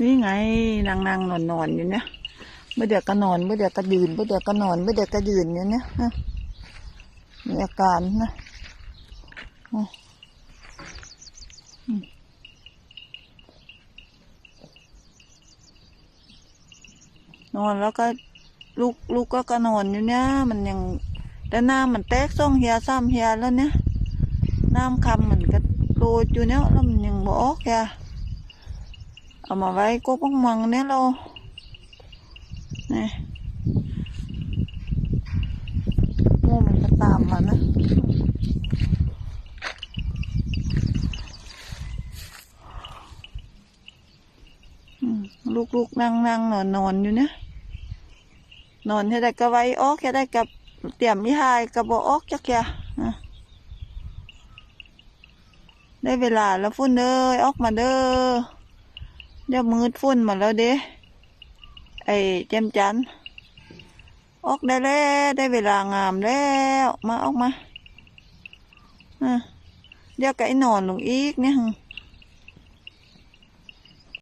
นี่ไงนางนางนอนนอนอยู่เนี่ยเมื่อเดี๋ยวก็นอนเมื่อเดี๋ยวก็ยืนเมื่อเดี๋ยวก็นอนเมื่อเดี๋ยวก็ยืนอยู่เนี่ยฮะมีอาการนะนอนแล้วก็ลูกลูกก็ก็นอนอยู่เนี่ยมันยังแต่น้ำมันแตกซ่องเฮียซ้ำเฮียแล้วเนี่ยน้ำคำมันก็โรยอยู่เนี่ยแล้วมันยังบอกแก เอามาไว้ก็ปังมังเนี่ยเราเนี่ยโม่มันก็ตามมานะอืมลูกๆนั่งนั่งนอนนอนอยู่เนี่ยนอนแค่ได้ก็ไว้ออกแค่ได้กับเตรียมมิหายกับบอออกจักแกนะได้เวลาแล้วฟุ้นเด้ยออกมาเด้อ เดี๋ยวมืดฝุ่นหมาแล้วเด้ไอ้เจมจันออกได้แล้วได้เวลางามแล้ว มาออกมาอะเดี๋ยวไก่นอนลงอีกเนี่ย